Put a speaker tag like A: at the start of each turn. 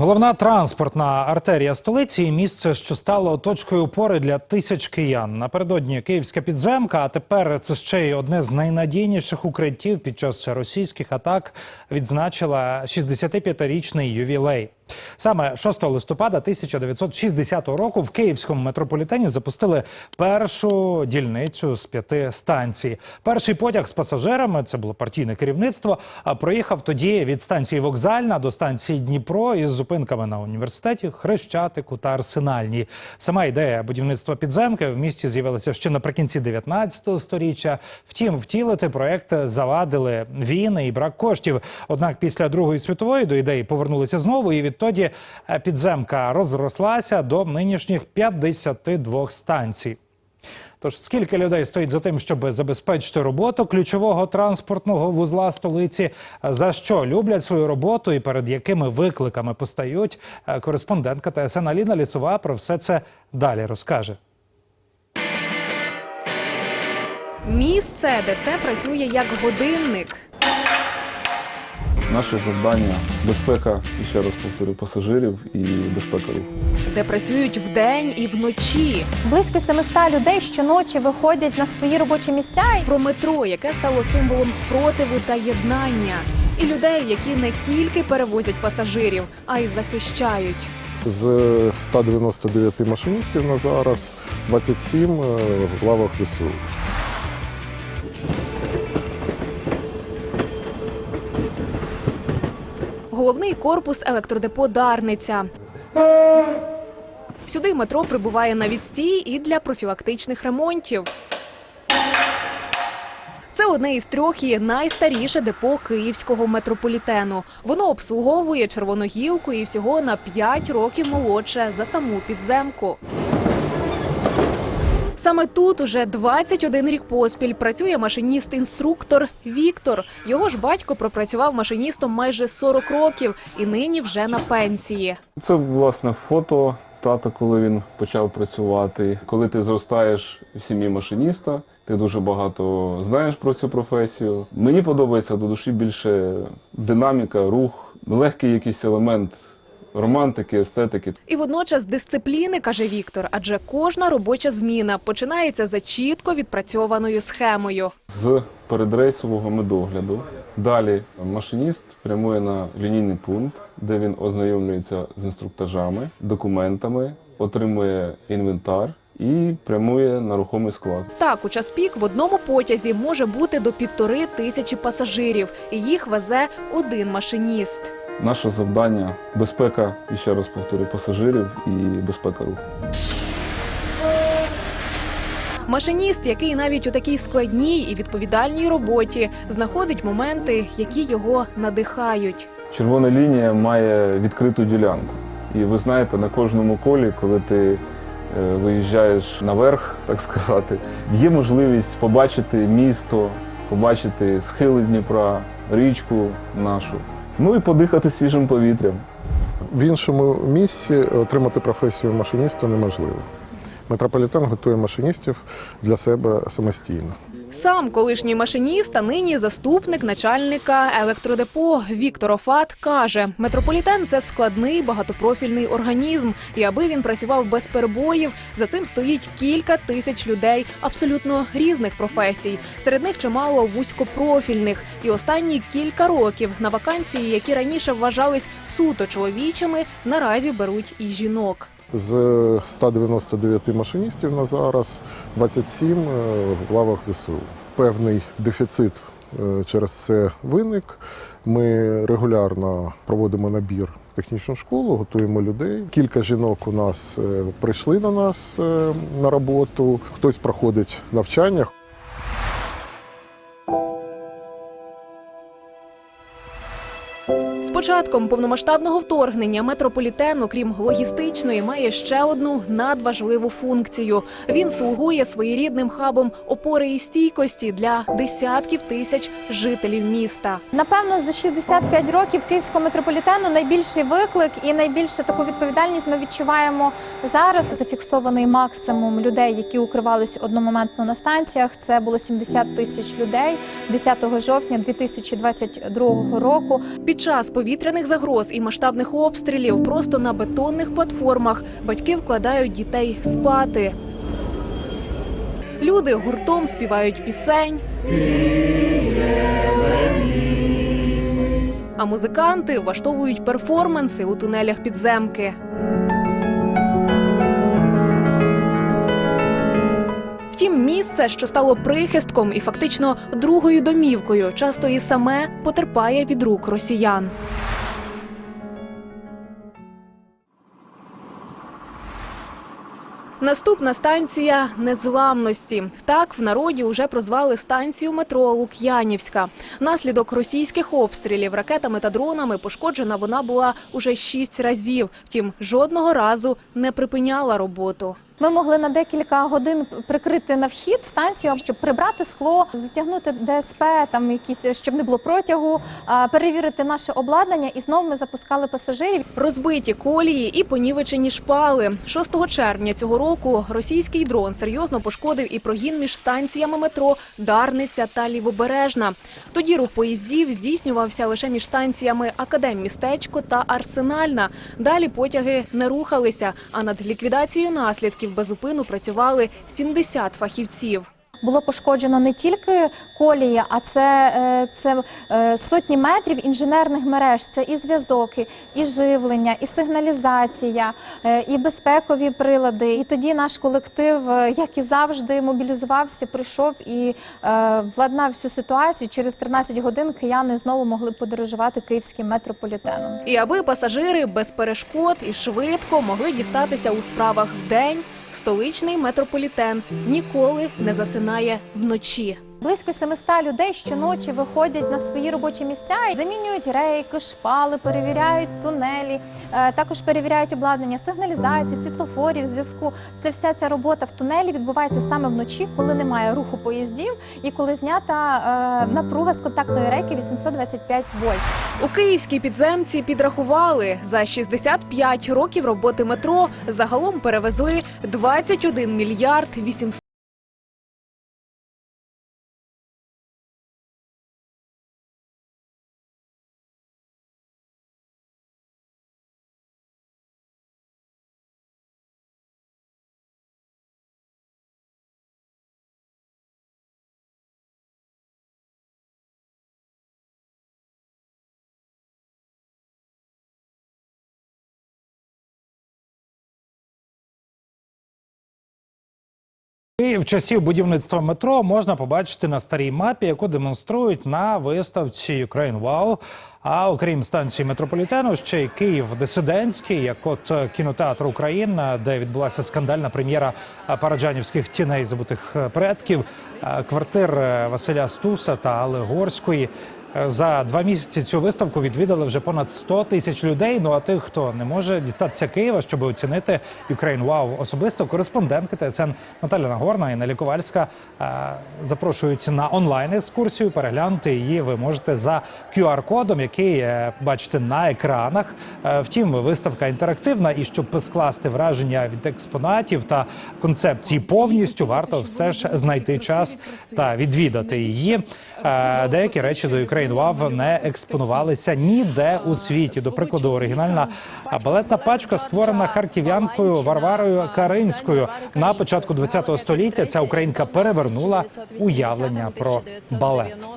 A: Головна транспортна артерія столиці місце, що стало точкою опори для тисяч киян. Напередодні київська підземка, а тепер це ще й одне з найнадійніших укриттів під час російських атак. Відзначила 65-річний ювілей. Саме 6 листопада 1960 року в київському метрополітені запустили першу дільницю з п'яти станцій. Перший потяг з пасажирами це було партійне керівництво. Проїхав тоді від станції Вокзальна до станції Дніпро із зупинками на університеті, Хрещатику та Арсенальній. Сама ідея будівництва підземки в місті з'явилася ще наприкінці 19 століття. Втім, втілити проект завадили війни і брак коштів. Однак після Другої світової до ідеї повернулися знову, і відтоді е, підземка розрослася до нинішніх 52 станцій. Тож скільки людей стоїть за тим, щоб забезпечити роботу ключового транспортного вузла столиці? За що люблять свою роботу і перед якими викликами постають? Е, Кореспондентка ТСН Аліна Лісова про все це далі розкаже.
B: Місце, де все працює як годинник.
C: Наше завдання безпека, і ще раз повторю, пасажирів і безпека руху.
B: де працюють вдень і вночі.
D: Близько 700 людей щоночі виходять на свої робочі місця.
B: Про метро, яке стало символом спротиву та єднання, і людей, які не тільки перевозять пасажирів, а й захищають.
E: З 199 машиністів на зараз 27 в лавах ЗСУ.
B: Головний корпус електродепо Дарниця. Сюди метро прибуває на відстій і для профілактичних ремонтів. Це одне із трьох і найстаріше депо київського метрополітену. Воно обслуговує червону гілку і всього на 5 років молодше за саму підземку. Саме тут уже 21 рік поспіль працює машиніст-інструктор Віктор. Його ж батько пропрацював машиністом майже 40 років і нині вже на пенсії.
C: Це власне фото тата, коли він почав працювати. Коли ти зростаєш в сім'ї машиніста, ти дуже багато знаєш про цю професію. Мені подобається до душі більше динаміка, рух, легкий якийсь елемент романтики, естетики.
B: І водночас дисципліни, каже Віктор, адже кожна робоча зміна починається за чітко відпрацьованою схемою.
C: з передрейсового медогляду. Далі машиніст прямує на лінійний пункт, де він ознайомлюється з інструктажами, документами, отримує інвентар і прямує на рухомий склад.
B: Так, у час пік в одному потязі може бути до півтори тисячі пасажирів, і їх везе один машиніст.
C: Наше завдання безпека, і ще раз повторю, пасажирів і безпека руху.
B: Машиніст, який навіть у такій складній і відповідальній роботі знаходить моменти, які його надихають.
C: Червона лінія має відкриту ділянку. І ви знаєте, на кожному колі, коли ти е, виїжджаєш наверх, так сказати, є можливість побачити місто, побачити схили Дніпра, річку нашу, ну і подихати свіжим повітрям.
E: В іншому місці отримати професію машиніста неможливо. Метрополітен готує машиністів для себе самостійно.
B: Сам колишній машиніст, а нині заступник начальника електродепо Віктор Офат каже: метрополітен це складний багатопрофільний організм, і аби він працював без перебоїв, за цим стоїть кілька тисяч людей абсолютно різних професій. Серед них чимало вузькопрофільних. І останні кілька років на вакансії, які раніше вважались суто чоловічими, наразі беруть і жінок.
E: З 199 машиністів на зараз 27 в лавах ЗСУ. Певний дефіцит е, через це виник. Ми регулярно проводимо набір в технічну школу, готуємо людей. Кілька жінок у нас е, прийшли на нас е, на роботу. Хтось проходить навчання,
B: З початком повномасштабного вторгнення метрополітен, окрім логістичної, має ще одну надважливу функцію. Він слугує своєрідним хабом опори і стійкості для десятків тисяч жителів міста.
D: Напевно, за 65 років київського метрополітену найбільший виклик і найбільше таку відповідальність ми відчуваємо зараз. Зафіксований максимум людей, які укривались одномоментно на станціях. Це було 70 тисяч людей 10 жовтня 2022 року.
B: Під час повітряних загроз і масштабних обстрілів просто на бетонних платформах батьки вкладають дітей спати. Люди гуртом співають пісень. А музиканти влаштовують перформанси у тунелях підземки. Місце, що стало прихистком і фактично другою домівкою, часто і саме потерпає від рук росіян. Наступна станція незламності. Так в народі вже прозвали станцію метро Лук'янівська. Наслідок російських обстрілів ракетами та дронами пошкоджена вона була уже шість разів. Втім, жодного разу не припиняла роботу.
D: Ми могли на декілька годин прикрити на вхід станцію, щоб прибрати скло, затягнути ДСП, там якісь щоб не було протягу, перевірити наше обладнання, і знову ми запускали пасажирів.
B: Розбиті колії і понівечені шпали. 6 червня цього року російський дрон серйозно пошкодив і прогін між станціями метро Дарниця та Лівобережна. Тоді рух поїздів здійснювався лише між станціями Академмістечко та Арсенальна. Далі потяги не рухалися, а над ліквідацією наслідків безупину працювали 70 фахівців.
D: Було пошкоджено не тільки колії, а це, е, це е, сотні метрів інженерних мереж. Це і зв'язок, і- живлення, і сигналізація, е, і безпекові прилади. І тоді наш колектив, як і завжди, мобілізувався, прийшов і владнав всю ситуацію. Через 13 годин кияни знову могли подорожувати київським метрополітеном.
B: І аби пасажири без перешкод і швидко могли дістатися у справах вдень, столичний метрополітен ніколи не засинає вночі.
D: Близько 700 людей щоночі виходять на свої робочі місця і замінюють рейки, шпали, перевіряють тунелі, е, також перевіряють обладнання сигналізації, світлофорів, зв'язку. Це вся ця робота в тунелі відбувається саме вночі, коли немає руху поїздів і коли знята е, напруга з контактної рейки 825 вольт.
B: У київській підземці підрахували за 65 років роботи метро загалом перевезли 21 мільярд
A: 800І в часів будівництва метро можна побачити на старій мапі, яку демонструють на виставці Ukraine Wow. А окрім станції метрополітену, ще й Київ дисидентський, як от е, кінотеатр Україна, де відбулася скандальна прем'єра е, параджанівських тіней забутих е, предків, квартир Василя Стуса та Алли Горської. За два місяці цю виставку відвідали вже понад 100 тисяч людей. Ну а тих, хто не може дістатися Києва, щоб оцінити Ukraine Wow особисто, кореспондентки ТСН Наталя Нагорна і Нелі Ковальська запрошують на онлайн екскурсію. Переглянути її ви можете за QR-кодом, який е, бачите на екранах. Е, Втім, виставка інтерактивна, і щоб скласти враження від експонатів та концепції повністю, варто все ж знайти час та відвідати її. Е, Деякі речі до Ukraine не експонувалися ніде у світі. До прикладу, оригінальна балетна пачка створена харків'янкою Варварою Каринською на початку ХХ століття. Ця українка перевернула уявлення про балет.